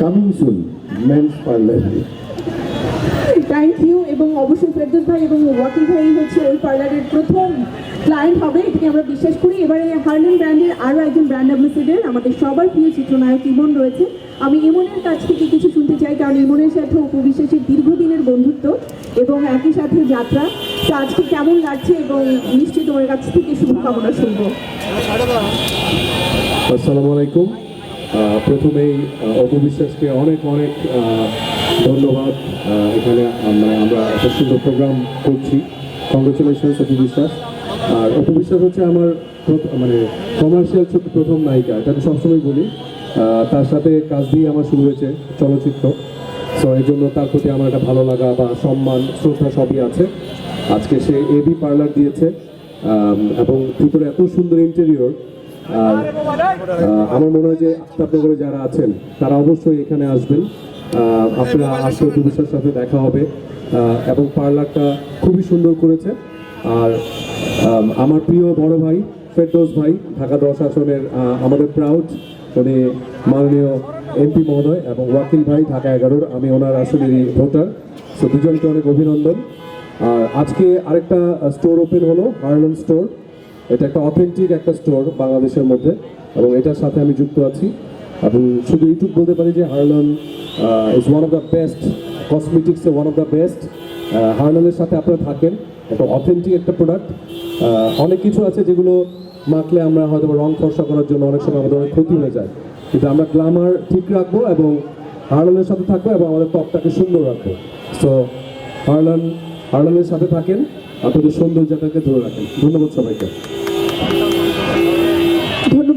Coming soon men's parlour thank you এবং অবশ্যই ফেরদৌস ভাই এবং ওয়াকিল ভাই হচ্ছে ওই পার্লারের প্রথম ক্লায়েন্ট হবে। এটাকে আমরা বিশ্বাস করি। এবারে হার্লেন ব্র্যান্ডের আরও একজন ব্র্যান্ড অ্যাম্বাসেডার আমাদের সবার প্রিয় চিত্রনায়ক ইমন রয়েছে। আমি ইমনের কাছ থেকে কিছু শুনতে চাই কারণ ইমনের সাথে উপবিশ্বাসের দীর্ঘদিনের বন্ধুত্ব এবং একই সাথে যাত্রা। তো আজকে কেমন লাগছে এবং নিশ্চয়ই তোমার কাছ থেকে শুভকামনা শুনব। আসসালামু আলাইকুম। প্রথমেই অপবিশ্বাসকে অনেক অনেক ধন্যবাদ। এখানে আমরা একটা সুন্দর প্রোগ্রাম করছি। কংগ্রেচুলেশনস অপবিশ্বাস। আর অপবিশ্বাস হচ্ছে আমার মানে কমার্শিয়াল ছবি প্রথম নায়িকা, এটা আমি সবসময় বলি। তার সাথে কাজ দিয়ে আমার শুরু হয়েছে চলচ্চিত্র। সো এই জন্য তার প্রতি আমার একটা ভালো লাগা বা সম্মান, শ্রদ্ধা সবই আছে। আজকে সে এবি পার্লার দিয়েছে। এবং ভিতরে এত সুন্দর ইন্টেরিয়র আর আমার মনে হয় যে আফতাবনগরে যারা আছেন, তারা অবশ্যই এখানে আসবেন। আপনারা আসলে পুলিশের সাথে দেখা হবে। এবং পার্লারটা খুবই সুন্দর করেছে। আর আমার প্রিয় বড় ভাই ফেরদৌস ভাই, ঢাকা দশ আসনের আমাদের প্রাউড উনি মাননীয় এমপি মহোদয় এবং ওয়াকিল ভাই, ঢাকা এগারোর, আমি ওনার আসলেরই ভোটার সো দুজনকে অনেক অভিনন্দন। আর আজকে আরেকটা স্টোর ওপেন হলো হার্লেন স্টোর এটা একটা অথেন্টিক একটা স্টোর বাংলাদেশের মধ্যে এবং এটার সাথে আমি যুক্ত আছি। এবং শুধু ইউটিউব বলতে পারি যে Harlon is one of the best কসমেটিক্সে one of the best হার্লনের সাথে আপনারা থাকেন, একটা অথেন্টিক একটা প্রোডাক্ট অনেক কিছু আছে যেগুলো মাখলে আমরা হয়তো রং ফর্সা করার জন্য অনেক সময় আমাদের অনেক ক্ষতি হয়ে যায়। কিন্তু আমরা গ্লামার ঠিক রাখব এবং হার্লনের সাথে থাকব এবং আমাদের ত্বকটাকে সুন্দর রাখব। সো হার্লন, হার্লনের সাথে থাকেন। আপনাদের সৌন্দর্যটাকে ধরে রাখেন। ধন্যবাদ সবাইকে।